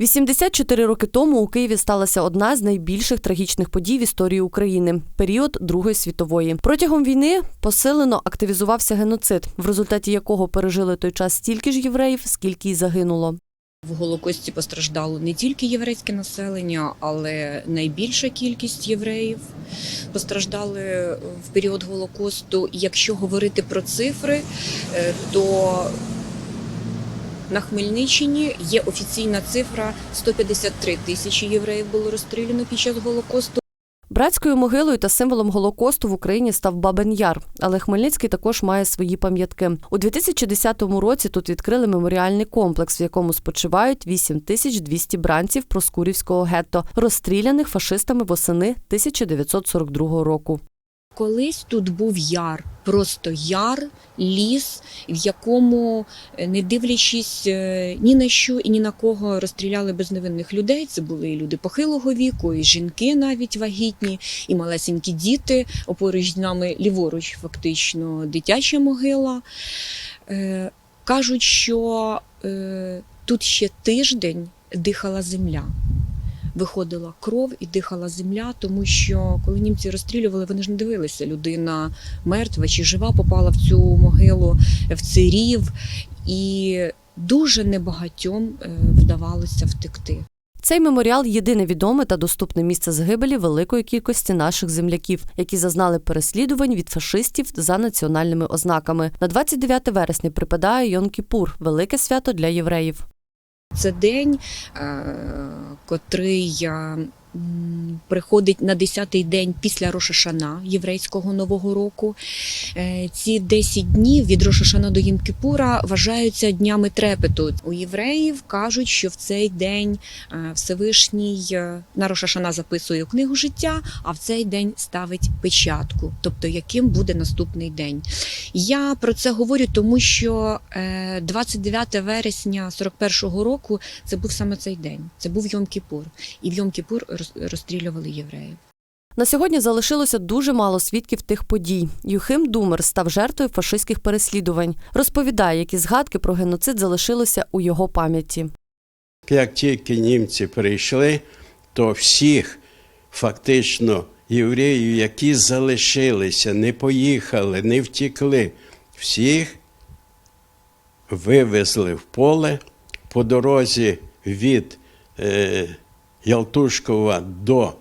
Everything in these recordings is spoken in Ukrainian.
84 роки тому у Києві сталася одна з найбільших трагічних подій в історії України період Другої світової. Протягом війни посилено активізувався геноцид, в результаті якого пережили той час стільки ж євреїв, скільки й загинуло. В Голокості постраждало не тільки єврейське населення, але найбільша кількість євреїв постраждали в період Голокосту. Якщо говорити про цифри, е, то на Хмельниччині є офіційна цифра 153 тисячі євреїв було розстріляно під час Голокосту. Братською могилою та символом Голокосту в Україні став Бабин Яр, але Хмельницький також має свої пам'ятки. У 2010 році тут відкрили меморіальний комплекс, в якому спочивають 8200 бранців Проскурівського гетто, розстріляних фашистами восени 1942 року. Колись тут був яр, просто яр, ліс, в якому, е, не дивлячись е, ні на що і ні на кого, розстріляли безневинних людей. Це були люди похилого віку, і жінки навіть вагітні, і малесенькі діти. Опоруч з нами ліворуч, фактично, дитяча могила. Е, Кажуть, що тут ще тиждень дихала земля виходила кров і дихала земля, тому що коли німці розстрілювали, вони ж не дивилися, людина мертва чи жива попала в цю могилу, в цей рів, і дуже небагатьом е, вдавалося втекти. Цей меморіал єдине відоме та доступне місце загибелі великої кількості наших земляків, які зазнали переслідувань від фашистів за національними ознаками. На 29 вересня припадає Йон-Кіпур – велике свято для євреїв. Це день, е, котрий м, приходить на 10-й день після Рошашана єврейського нового року. Е, Ці 10 днів від Рошашана до Ємкіпура вважаються днями трепету. У євреїв кажуть, що в цей день е, Всевишній е, на Рошашана записує книгу життя, а в цей день ставить печатку, тобто яким буде наступний день. Я про це говорю, тому що е, 29 вересня 41-го року це був саме цей день. Це був Йом-Кіпур. І в Йом-Кіпур роз- розстрілювали євреїв. На сьогодні залишилося дуже мало свідків тих подій. Юхим Думер став жертвою фашистських переслідувань. Розповідає, які згадки про геноцид залишилися у його пам'яті. Як тільки німці прийшли, то всіх фактично євреїв, які залишилися, не поїхали, не втікли, всіх вивезли в поле по дорозі від е, Ялтушкова до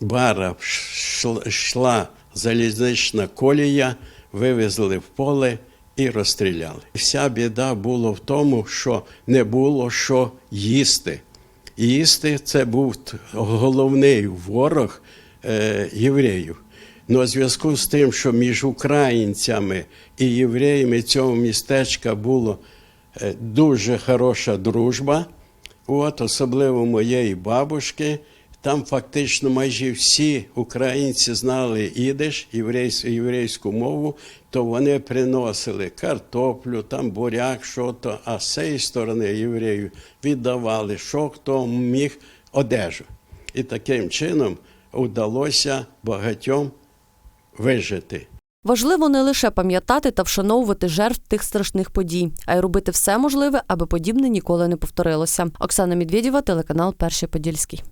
Бара шла- йшла залізнична колія, вивезли в поле і розстріляли. Вся біда була в тому, що не було що їсти. Їсти це був головний ворог е, євреїв. Ну, у зв'язку з тим, що між українцями і євреями цього містечка була е, дуже хороша дружба, от, особливо моєї бабушки. Там фактично майже всі українці знали ідиш, єврейську, єврейську мову, то вони приносили картоплю, там буряк, що то, а з цієї сторони євреїв віддавали, що хто міг одежу. І таким чином вдалося багатьом вижити. Важливо не лише пам'ятати та вшановувати жертв тих страшних подій, а й робити все можливе, аби подібне ніколи не повторилося. Оксана Медведєва, телеканал Перший Подільський.